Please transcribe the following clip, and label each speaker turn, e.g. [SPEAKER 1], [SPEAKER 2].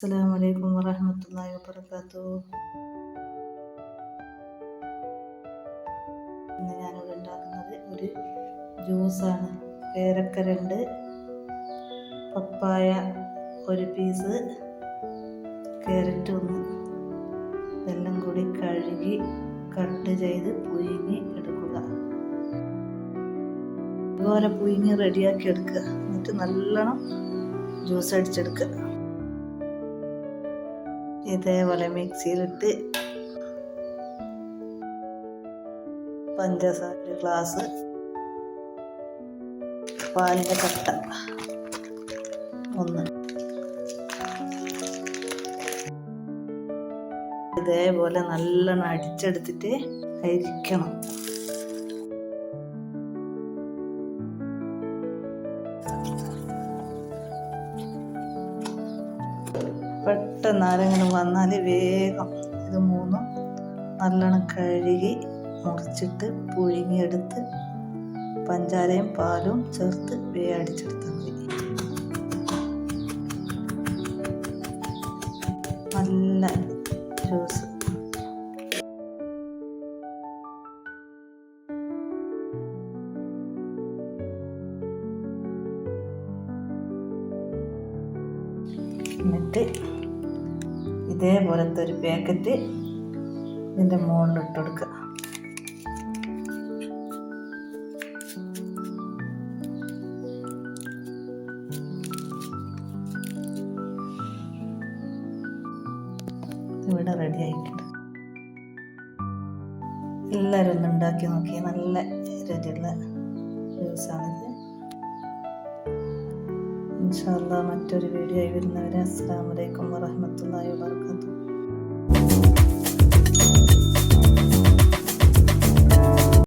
[SPEAKER 1] അസ്സലാമു വലൈക്കും വറഹ്മത്തുള്ളാഹി വബറകാത്തു ഇന്ന് ഞാനിവിടെ ഉണ്ടാക്കുന്നത് ഒരു ജ്യൂസാണ്. പേരക്കരണ്ട് പപ്പായ ഒരു പീസ് ക്യാരറ്റ് ഒന്ന്. ഇതെല്ലാം കൂടി കഴുകി കട്ട് ചെയ്ത് പുഴുങ്ങി എടുക്കുക. ഇതുപോലെ പുഴുങ്ങി റെഡിയാക്കി എടുക്കുക. എന്നിട്ട് നല്ലോണം ജ്യൂസ് അടിച്ചെടുക്കുക. ഇതേപോലെ മിക്സിയിലിട്ട് പഞ്ചസാര ഒരു ഗ്ലാസ് പാലിന്റെ കട്ട ഒന്ന്. ഇതേപോലെ നല്ലോണം അടിച്ചെടുത്തിട്ട് അരിക്കണം. പെട്ടെന്ന് ആരെങ്കിലും വന്നാൽ വേഗം ഇത് മൂന്നും നല്ലോണം കഴുകി മുറിച്ചിട്ട് പുഴുങ്ങിയെടുത്ത് പഞ്ചാരയും പാലും ചേർത്ത് വേടിച്ചെടുത്താൽ മതി. നല്ല ജ്യൂസ്. എന്നിട്ട് ഇതേപോലത്തെ ഒരു പാക്കറ്റ് ഇതിന്റെ മുകളിൽ ഇട്ട് കൊടുക്കുക. ഇവിടെ റെഡി ആയിട്ടുണ്ട്. എല്ലാവരും ഒന്ന് ഉണ്ടാക്കി നോക്കി നല്ല രുചിയുള്ള ജ്യൂസാണിത് ഇൻഷാല്ല മറ്റൊരു വീഡിയോ ആയി വരുന്നവരെ അസ്സാം വലൈക്കും വറഹമത്തല്ലാ വാബർക്കാത്തു